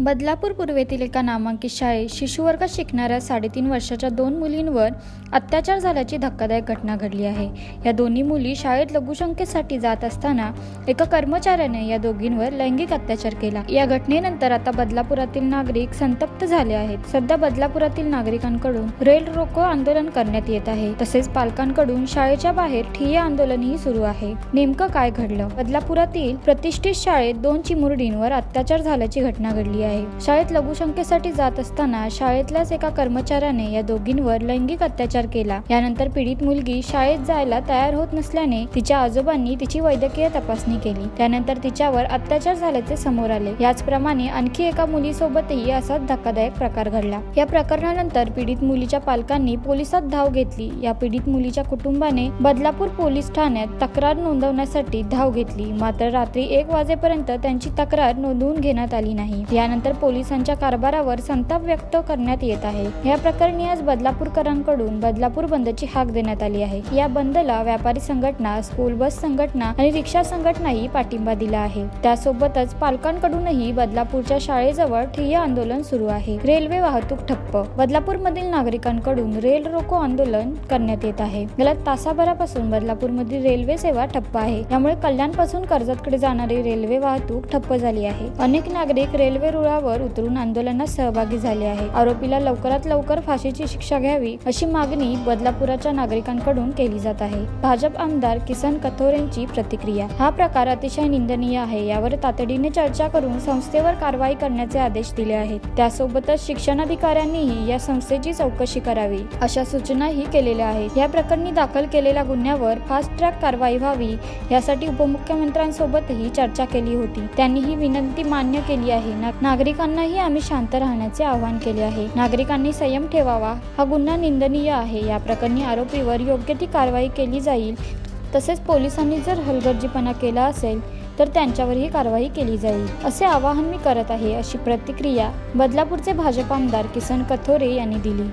बदलापूर पूर्वेतील एका नामांकित शाळेत शिशुवर्गात शिकणाऱ्या साडेतीन वर्षाच्या दोन मुलींवर अत्याचार झाल्याची धक्कादायक घटना घडली आहे. या दोन्ही मुली शाळेत लघुशंकेसाठी जात असताना एका कर्मचाऱ्याने या दोघींवर लैंगिक अत्याचार केला. या घटनेनंतर आता बदलापुरातील नागरिक संतप्त झाले आहेत. सध्या बदलापुरातील नागरिकांकडून रेल रोको आंदोलन करण्यात येत आहे. तसेच पालकांकडून शाळेच्या बाहेर ठिय्या आंदोलनही सुरू आहे. नेमकं काय घडलं? बदलापुरातील प्रतिष्ठित शाळेत दोन चिमुरडींवर अत्याचार झाल्याची घटना घडली आहे. शाळेत लघुशंकेसाठी जात असताना शाळेतल्याच एका कर्मचाऱ्याने या दोघींवर लैंगिक अत्याचार केला. यानंतर पीडित मुलगी शाळेत जायला तयार होत नसल्याने तिच्या आजोबांनी तिची वैद्यकीय तपासणी केली. त्यानंतर तिच्यावर अत्याचार झाल्याचे समोर आले. याचप्रमाणे आणखी एका मुलीसोबतही असाच धक्कादायक प्रकार घडला. या प्रकरणानंतर पीडित मुलीच्या पालकांनी पोलिसात धाव घेतली. या पीडित मुलीच्या कुटुंबाने बदलापूर पोलीस ठाण्यात तक्रार नोंदवण्यासाठी धाव घेतली. मात्र रात्री एक वाजेपर्यंत त्यांची तक्रार नोंदवून घेण्यात आली नाही. यानंतर पोलिसांच्या कारभारावर संताप व्यक्त करण्यात येत आहे. या प्रकरणी आज बदलापूरकरांकडून बदलापूर बंदची हाक देण्यात आली आहे. या बंदला व्यापारी संघटना स्कूल बस संघटना आणि रिक्षा संघटनाही पाठिंबा दिला आहे. त्यासोबतच पालकांकडूनही बदलापूरच्या शाळेजवळ ठिय्या आंदोलन सुरू आहे. रेल्वे वाहतूक ठप्प. बदलापूरमधील नागरिकांकडून रेल रोको आंदोलन करण्यात येत आहे. गेल्या तासाभरापासून बदलापूरमधील रेल्वे सेवा ठप्प आहे. यामुळे कल्याणपासून कर्जतकडे जाणारी रेल्वे वाहतूक ठप्प झाली आहे. अनेक नागरिक रेल्वे रुळावर उतरून आंदोलनात सहभागी झाले आहे. आरोपीला लवकरात लवकर फाशीची शिक्षा घ्यावी अशी मागणी बदलापुराच्या नागरिकांकडून केली जात आहे. भाजप आमदार किसन कथोरेंची प्रतिक्रिया. हा प्रकार अतिशय निंदनीय आहे यावर तातडीने चर्चा करून संस्थेवर कारवाई करण्याचे आदेश दिले आहेत. त्यासोबतच शिक्षणाधिकाऱ्यांनीही या संस्थेची चौकशी करावी अशा सूचनाही केलेल्या आहेत. या प्रकरणी दाखल केलेल्या गुन्ह्यावर फास्ट ट्रॅक कारवाई व्हावी यासाठी उपमुख्यमंत्र्यांसोबतही चर्चा केली होती. त्यांनी ही विनंती मान्य केली आहे. ना- नागरिकांनाही आम्ही शांत राहण्याचे आवाहन केले आहे. नागरिकांनी संयम ठेवावा. हा गुन्हा निंदनीय आहे. या प्रकरणी आरोपीवर योग्य ती कारवाई केली जाईल. तसेच पोलिसांनी जर हलगर्जीपणा केला असेल तर त्यांच्यावरही कारवाई केली जाईल. असे आवाहन मी करत आहे अशी प्रतिक्रिया बदलापूरचे भाजप आमदार किसन कथोरे यांनी दिली.